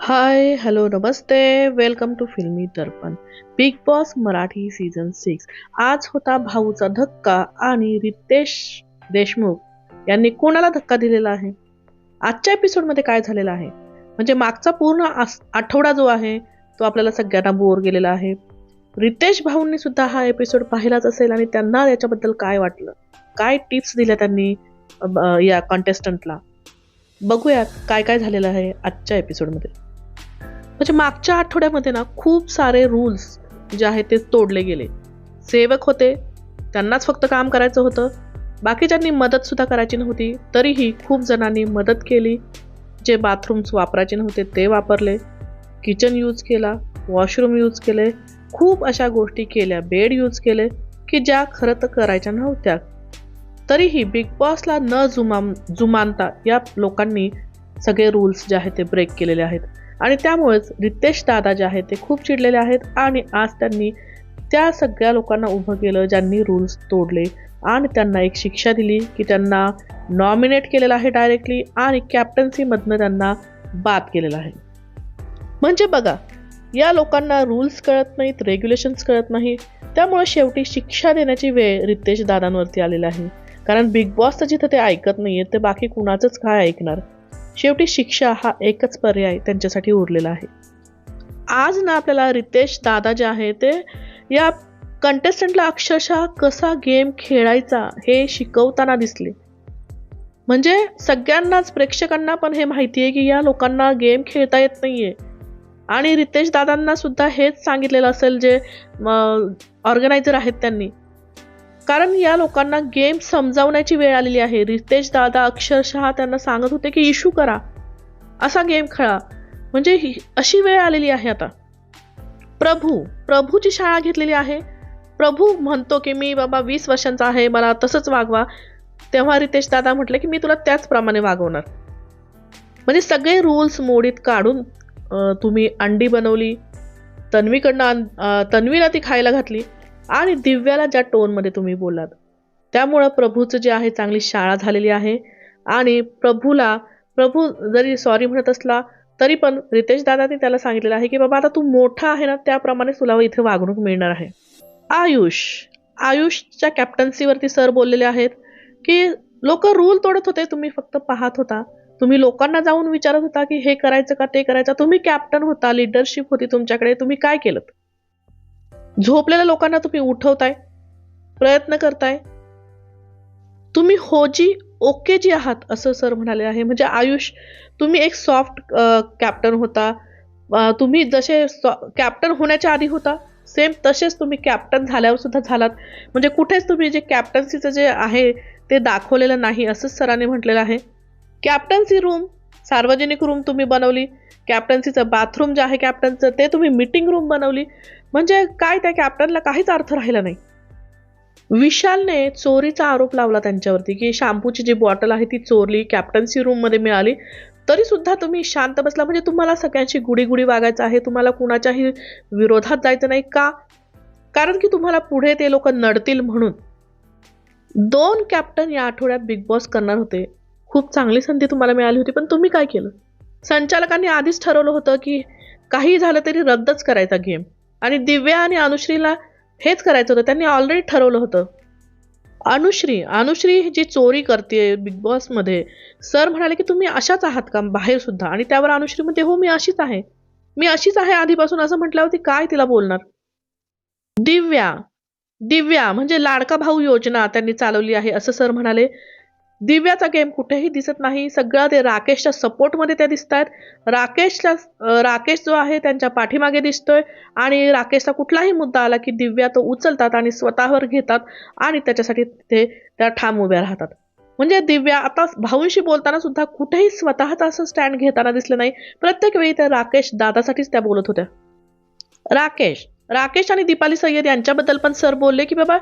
High hello Namaste. Welcome to Filmi Darpan Bigg Boss Marathi season six आज होता भाऊचा धक्का आणि रितेश देशमुख यांनी कोणाला धक्का दिलेला आहे? आजच्या एपिसोडमध्ये काय झालेलं आहे? म्हणजे मागचा पूर्ण आस- आठवडा जो आहे तो आपल्याला सगळ्यांना बोर गेलेला आहे. रितेश भाऊंनी सुद्धा हा एपिसोड पाहिलाच असेल आणि त्यांना याच्याबद्दल काय वाटलं? काय टिप्स दिल्या त्यांनी या कॉन्टेस्टंटला बघूयात काय काय झालेलं आहे आजच्या एपिसोडमध्ये म्हणजे मागच्या आठवड्यामध्ये ना खूप सारे रूल्स जे आहेत ते तोडले गेले. सेवक होते त्यांनाच फक्त काम करायचं होतं. बाकीच्यांनी मदतसुद्धा करायची नव्हती. तरीही खूप जणांनी मदत केली. जे बाथरूम्स वापरायचे नव्हते ते वापरले. किचन यूज केला वॉशरूम यूज केले. खूप अशा गोष्टी केल्या. बेड यूज केले की ज्या खरं तर करायच्या नव्हत्या. तरीही बिग बॉसला न जुमाम जुमानता या लोकांनी सगळे रूल्स जे आहेत ते ब्रेक केलेले आहेत. आणि त्यामुळेच रितेश दादा जे आहेत ते खूप चिडलेले आहेत आणि आज त्यांनी त्या सगळ्या लोकांना उभं केलं ज्यांनी रूल्स तोडले. आणि त्यांना एक शिक्षा दिली की त्यांना नॉमिनेट केलेलं आहे डायरेक्टली आणि कॅप्टन्सीमधनं त्यांना बाद केलेलं आहे. म्हणजे बघा या लोकांना रूल्स कळत नाहीत रेग्युलेशन्स कळत नाही. त्यामुळे शेवटी शिक्षा देण्याची वेळ रितेश दादांवरती आलेली आहे. कारण बिग बॉस तर जिथं ते ऐकत नाही आहेत ते बाकी कुणाचंच काय ऐकणार? शेवटी शिक्षा हा एकच पर्याय त्यांच्यासाठी उरलेला आहे. आज ना आपल्याला रितेश दादा जे आहे ते या कंटेस्टंटला अक्षरशः कसा गेम खेळायचा हे शिकवताना दिसले. म्हणजे सगळ्यांनाच प्रेक्षकांना पण हे माहिती आहे की या लोकांना गेम खेळता येत नाहीये. आणि रितेश दादांना सुद्धा हेच सांगितलेलं असेल जे ऑर्गनायझर आहेत त्यांनी. कारण या लोकांना गेम समजावण्याची वेळ आलेली आहे. रितेश दादा अक्षरशः त्यांना सांगत होते की इशू करा. असा गेम खेळा. म्हणजे ही- अशी वेळ आलेली आहे आता. प्रभू प्रभूची शाळा घेतलेली आहे. प्रभू म्हणतो की मी बाबा वीस वर्षांचा आहे. मला तसंच वागवा. तेव्हा रितेश दादा म्हटले की मी तुला त्याचप्रमाणे वागवणार. म्हणजे सगळे रूल्स मोडीत काढून तुम्ही अंडी बनवली तन्वीकडनं अन- तन्वीला ती खायला घातली. आणि दिव्याला ज्या टोनमध्ये तुम्ही बोलात त्यामुळं प्रभूचं जे आहे चांगली शाळा झालेली आहे. आणि प्रभूला प्रभू जरी सॉरी म्हणत असला तरी पण रितेश दादाने त्याला सांगितलेलं आहे की बाबा आता तू मोठा आहे ना त्याप्रमाणे तुला इथे वागणूक मिळणार आहे. आयुष आयुषच्या कॅप्टन्सीवरती सर बोललेले आहेत की लोक रूल तोडत होते तुम्ही फक्त पाहत होता. तुम्ही लोकांना जाऊन विचारत होता की हे करायचं का ते करायचं. तुम्ही कॅप्टन होता लिडरशिप होती तुमच्याकडे तुम्ही काय केलं झोपलेल्या लोकांना तुम्ही उठवताय प्रयत्न करताय. तुम्ही होजी ओके जी आहात असं सर म्हणाले आहे. म्हणजे आयुष तुम्ही एक सॉफ्ट कॅप्टन होता. तुम्ही जसे कॅप्टन होण्याच्या आधी होता सेम तसेच तुम्ही कॅप्टन झाल्यावर सुद्धा झालात. म्हणजे कुठेच तुम्ही जे कॅप्टन्सीचं जे आहे ते दाखवलेलं नाही असंच सरांनी म्हटलेलं आहे. कॅप्टन्सी रूम सार्वजनिक रूम तुम्ही बनवली. कॅप्टन्सीचं बाथरूम जे आहे कॅप्टनचं ते तुम्ही मीटिंग रूम बनवली. म्हणजे काय त्या कॅप्टनला काहीच अर्थ राहिला नाही. विशालने चोरीचा आरोप लावला त्यांच्यावरती की शॅम्पूची जी बॉटल आहे ती चोरली कॅप्टन्सी रूममध्ये मिळाली. तरी सुद्धा तुम्ही शांत बसला. म्हणजे तुम्हाला सगळ्यांशी गुडीगुडी वागायचं आहे तुम्हाला कुणाच्याही विरोधात जायचं नाही का? कारण की तुम्हाला पुढे ते लोक नडतील म्हणून. दोन कॅप्टन या आठवड्यात बिग बॉस करणार होते. खूप चांगली संधी तुम्हाला मिळाली होती पण तुम्ही काय केलं? संचालकांनी आधीच ठरवलं होतं की काही झालं तरी रद्दच करायचा गेम. आणि दिव्या आणि अनुश्रीला हेच करायचं होतं त्यांनी ऑलरेडी ठरवलं होतं. अनुश्री अनुश्री जी चोरी करते बिग बॉसमध्ये सर म्हणाले की तुम्ही अशाच आहात का? बाहेर सुद्धा. आणि त्यावर अनुश्री म्हणते हो मी अशीच आहे. मी अशीच आहे आधीपासून असं म्हटल्यावरती काय तिला बोलणार? दिव्या दिव्या म्हणजे लाडका भाऊ योजना त्यांनी चालवली आहे असं सर म्हणाले. दिव्याचा गेम कुठेही दिसत नाही. सगळं ते राकेशच्या सपोर्टमध्ये त्या दिसत आहेत राकेशच्या राकेश जो आहे त्यांच्या पाठीमागे दिसतोय. आणि राकेशचा कुठलाही मुद्दा आला की दिव्या तो उचलतात आणि स्वतःवर घेतात आणि त्याच्यासाठी ते त्या ठाम उभ्या राहतात. म्हणजे दिव्या आता भाऊंशी बोलताना सुद्धा कुठेही स्वतःचा असं स्टँड घेताना दिसलं नाही. प्रत्येक वेळी त्या राकेश दादासाठीच त्या बोलत होत्या. राकेश राकेश आणि दीपाली सय्यद यांच्याबद्दल पण सर बोलले की बाबा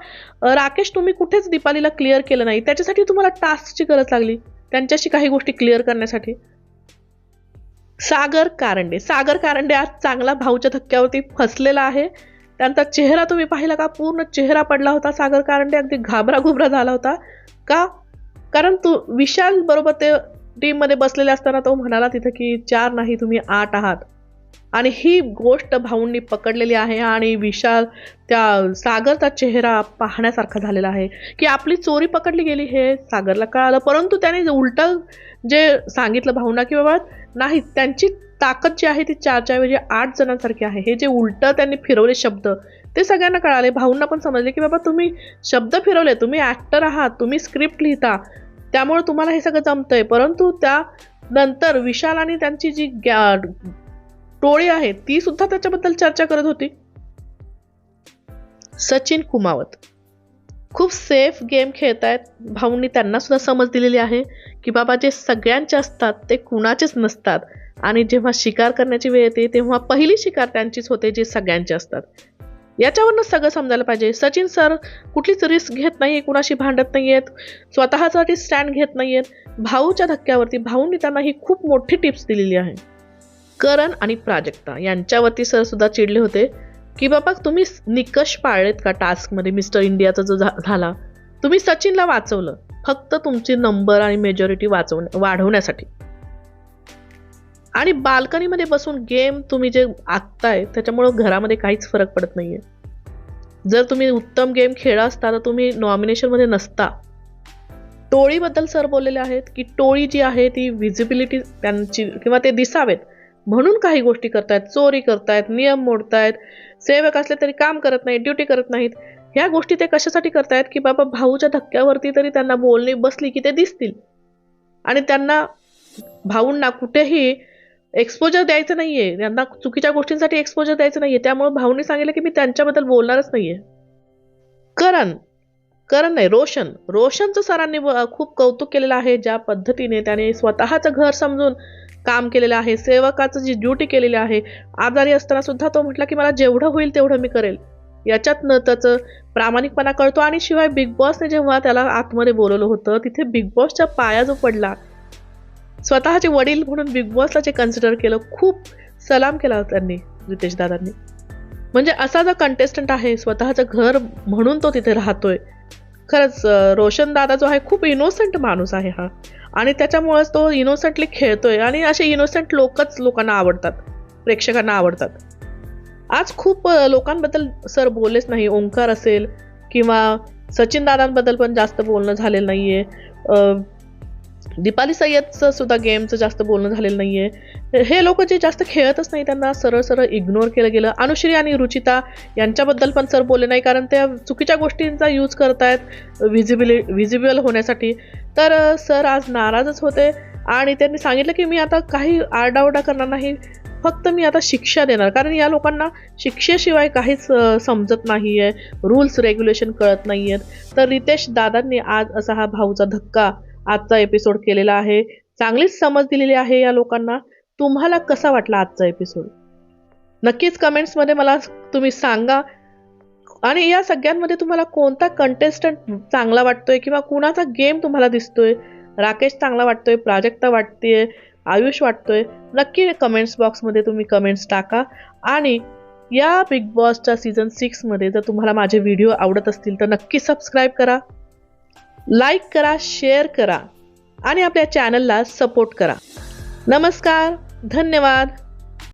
राकेश तुम्ही कुठेच दीपालीला क्लिअर केलं नाही. त्याच्यासाठी तुम्हाला टास्कची गरज लागली. त्यांच्याशी काही गोष्टी क्लिअर करण्यासाठी. सागर कारंडे. सागर कारंडे आज चांगला भाऊच्या धक्क्यावरती फसलेला आहे. त्यांचा चेहरा तुम्ही पाहिला का? पूर्ण चेहरा पडला होता सागर कारंडे. अगदी घाबरा घुबरा झाला होता. का? कारण तू विशाल बरोबर ते टीममध्ये बसलेले असताना तो म्हणाला तिथं की चार नाही तुम्ही आठ आहात. आणि ही गोष्ट भाऊंनी पकडलेली आहे आणि विशाल त्या सागरचा चेहरा पाहण्यासारखा झालेला आहे की आपली चोरी पकडली गेली हे सागरला कळालं. परंतु त्याने उलटं जे सांगितलं भाऊंना की बाबा नाही त्यांची ताकद जी आहे ती चारच्या ऐवजी आठ जणांसारखी आहे. हे जे उलटं त्यांनी फिरवले शब्द ते सगळ्यांना कळाले. भाऊंना पण समजले की बाबा तुम्ही शब्द फिरवले तुम्ही ॲक्टर आहात तुम्ही स्क्रिप्ट लिहिता त्यामुळे तुम्हाला हे सगळं जमतंय. परंतु त्या नंतर विशाल आणि त्यांची जी गॅ- टोळी आहे ती सुद्धा त्याच्याबद्दल चर्चा करत होती. सचिन कुमावत. खूप सेफ गेम खेळतायत. भाऊंनी त्यांना सुद्धा समज दिलेली आहे की बाबा जे सगळ्यांचे असतात ते कुणाचेच नसतात. आणि जेव्हा शिकार करण्याची वेळ येते तेव्हा पहिली शिकार त्यांचीच होते जे सगळ्यांचे असतात. याच्यावरनं सगळं समजायला पाहिजे. सचिन सर कुठलीच रिस्क घेत नाही कुणाशी भांडत नाही आहेत स्वतःसाठी स्टँड घेत नाही आहेत भाऊच्या धक्क्यावरती भाऊंनी त्यांना ही खूप मोठी टिप्स दिलेली आहे. करण आणि प्राजक्ता. यांच्यावरती सर सुद्धा चिडले होते की बाबा तुम्ही निकष पाळलेत का टास्कमध्ये मिस्टर इंडियाचा जो झाला? तुम्ही सचिनला वाचवलं. फक्त तुमची नंबर आणि मेजॉरिटी वाचवण वाढवण्यासाठी. आणि बाल्कनीमध्ये बसून गेम तुम्ही जे आखताय त्याच्यामुळं घरामध्ये काहीच फरक पडत नाहीये. जर तुम्ही उत्तम गेम खेळा असता तर तुम्ही नॉमिनेशनमध्ये नसता. टोळीबद्दल सर बोललेले आहेत की टोळी जी आहे ती व्हिजिबिलिटी त्यांची किंवा ते दिसावेत. म्हणून काही गोष्टी करतायत चोरी करतायत नियम मोडतायत सेवक असले तरी काम करत नाहीत ड्युटी करत नाहीत. ह्या गोष्टी ते कशासाठी करतायत की बाबा भाऊच्या धक्क्यावरती तरी त्यांना बोलणी बसली की ते दिसतील. आणि त्यांना भाऊंना कुठेही एक्सपोजर द्यायचं नाही आहे त्यांना चुकीच्या गोष्टींसाठी एक्सपोजर द्यायचं नाही आहे त्यामुळे भाऊंनी सांगितलं की मी त्यांच्याबद्दल बोलणारच नाही आहे करण करण नाही रोशन. रोशनचं सरांनी खूप कौतुक केलेलं आहे ज्या पद्धतीने त्याने स्वतःचं घर समजून काम केलेलं आहे सेवकाचं जी ड्युटी केलेली आहे आजारी असताना सुद्धा तो म्हटला की मला जेवढं होईल तेवढं मी करेल. याच्यातनं त्याचं प्रामाणिकपणा कळतो आणि शिवाय बिग बॉसने जेव्हा त्याला आतमध्ये बोलवलं होतं तिथे बिग बॉसच्या पाया जो पडला स्वतःचे वडील म्हणून बिग बॉसला जे कन्सिडर केलं खूप सलाम केला त्यांनी रितेश दादांनी. म्हणजे असा जो कंटेस्टंट आहे स्वतःचं घर म्हणून तो तिथे राहतोय खरंच रोशन दादा जो आहे खूप इनोसंट माणूस आहे हा. आणि त्याच्यामुळेच तो इनोसंटली खेळतोय आणि असे इनोसंट लोकच लोकांना आवडतात. प्रेक्षकांना आवडतात. आज खूप लोकांबद्दल सर बोललेच नाही. ओंकार असेल किंवा सचिन दादांबद्दल पण जास्त बोलणं झालेलं नाही आहे दीपाली सय्यदचं सुद्धा गेमचं जास्त बोलणं झालेलं नाही आहे हे लोक जे जास्त खेळतच नाही त्यांना सरळ सरळ इग्नोर केलं गेलं. अनुश्री आणि रुचिता यांच्याबद्दल पण सर बोलले नाही कारण त्या चुकीच्या गोष्टींचा यूज करतायत व्हिजिबिलि व्हिजिबल होण्यासाठी. तर सर आज नाराजच होते आणि त्यांनी सांगितलं की मी आता काही आरडाओरडा करणार नाही फक्त मी आता शिक्षा देणार. कारण या लोकांना शिक्षेशिवाय काहीच समजत नाही आहे रूल्स रेग्युलेशन कळत नाही आहेत तर रितेश दादांनी आज असा हा भाऊचा धक्का आजचा एपिसोड केलेला आहे. चांगलीच समज दिलेली आहे या लोकांना. तुम्हाला कसा वाटला आजचा एपिसोड नक्कीच कमेंट्समध्ये मला तुम्ही सांगा. आणि या सगळ्यांमध्ये तुम्हाला कोणता कंटेस्टंट चांगला वाटतोय किंवा कुणाचा गेम तुम्हाला दिसतोय? राकेश चांगला वाटतोय प्राजक्ता वाटतेय आयुष वाटतोय? नक्की कमेंट्स बॉक्समध्ये तुम्ही कमेंट्स टाका. आणि या बिग बॉसच्या सीझन सिक्समध्ये जर तुम्हाला माझे व्हिडिओ आवडत असतील तर नक्की सबस्क्राईब करा. लाईक करा शेअर करा आणि आपल्या चॅनलला सपोर्ट करा. नमस्कार धन्यवाद.